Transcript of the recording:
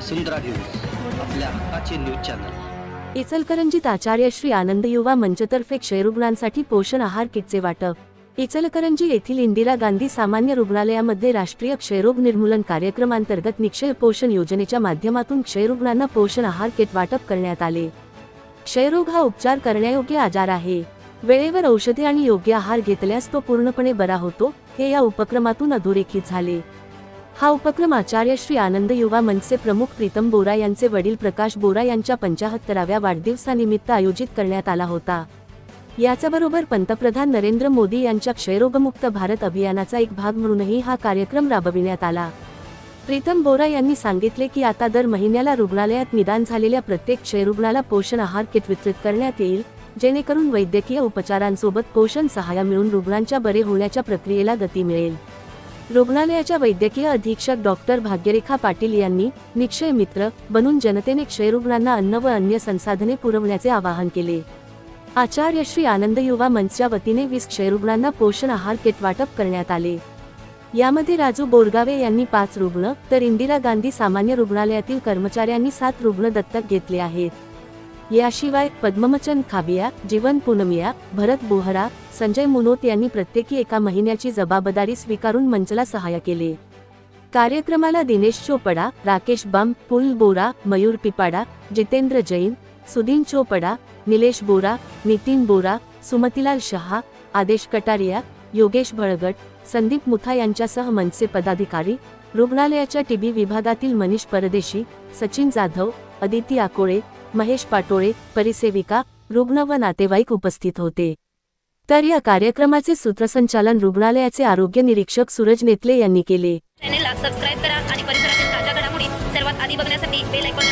वसुंधरा news आपल्या हक्काचे news channel. इचलकरंजीत आचार्य श्री आनंद युवा मंचतर्फे क्षयरुग्णांसाठी पोषण आहार किटचे वाटप. इचलकरंजी येथील इंदिरा गांधी सामान्य रुग्णालयामध्ये राष्ट्रीय क्षयरोग निर्मूलन कार्यक्रमांतर्गत निक्षय पोषण योजनेच्या माध्यमातून क्षयरुग्णांना पोषण आहार किट वाटप करण्यात आले. क्षयरोग हा उपचार करण्यायोग्य आजार आहे. वेळेवर औषधे आणि योग्य आहार घेतल्यास तो पूर्णपणे बरा होतो हे या उपक्रमातून अधोरेखित झाले. हा उपक्रम आचार्य श्री आनंद युवा मंचचे प्रमुख प्रीतम बोरा यांचे वडील प्रकाश बोरा यांच्या पंचाहत्तराव्या वाढदिवसानिमित्त आयोजित करण्यात आला होता. याच्याबरोबर पंतप्रधान नरेंद्र मोदी यांच्या क्षयरोगमुक्त भारत अभियानाचा एक भाग म्हणूनही हा कार्यक्रम राबविण्यात आला. प्रीतम बोरा यांनी सांगितले की आता दर महिन्याला रुग्णालयात निदान झालेल्या प्रत्येक क्षयरुग्णाला पोषण आहार किट वितरित करण्यात येईल जेणेकरून वैद्यकीय उपचारांसोबत पोषण सहाय्य मिळून रुग्णांच्या बरे होण्याच्या प्रक्रियेला गती मिळेल. रुग्णालयाच्या वैद्यकीय अधीक्षक डॉक्टर भाग्यरेखा पाटील यांनी निक्षय मित्र बनून जनतेने क्षयरुग्णांना अन्न व अन्य संसाधने पुरवण्याचे आवाहन केले. आचार्य श्री आनंद युवा मंचच्या वतीने वीस क्षयरुग्णांना पोषण आहार किट वाटप करण्यात आले. यामध्ये राजू बोरगावे यांनी पाच रुग्ण तर इंदिरा गांधी सामान्य रुग्णालयातील कर्मचाऱ्यांनी सात रुग्ण दत्तक घेतले आहेत. याशिवाय पद्ममचंद खाबिया जीवन पूनमिया भरत बोहरा संजय मुनोत यांनी प्रत्येकी एका महिन्याची जबाबदारी स्वीकारून मंचला सहाय्य केले. कार्यक्रमाला दिनेश चोपडा राकेश बम पुल बोरा मयूर पिपाडा जितेंद्र जैन सुदीन चोपडा निलेश बोरा नितीन बोरा सुमतीलाल शहा आदेश कटारिया योगेश भळगट संदीप मुथा यांच्यासह मनसे पदाधिकारी रुग्णालयाच्या टीबी विभागातील मनीष परदेशी सचिन जाधव अदिती आकोळे महेश पाटोळे परिसेविका रुग्ण व नातेवाईक उपस्थित होते. तर या कार्यक्रमाचे सूत्रसंचालन रुग्णालयाचे आरोग्य निरीक्षक सूरज नेतले यांनी केले. चॅनेलला सबस्क्राईब करा आणि परिसरातील ताज्या घडामोडी सर्वात आधी बघण्यासाठी बेल आयकॉन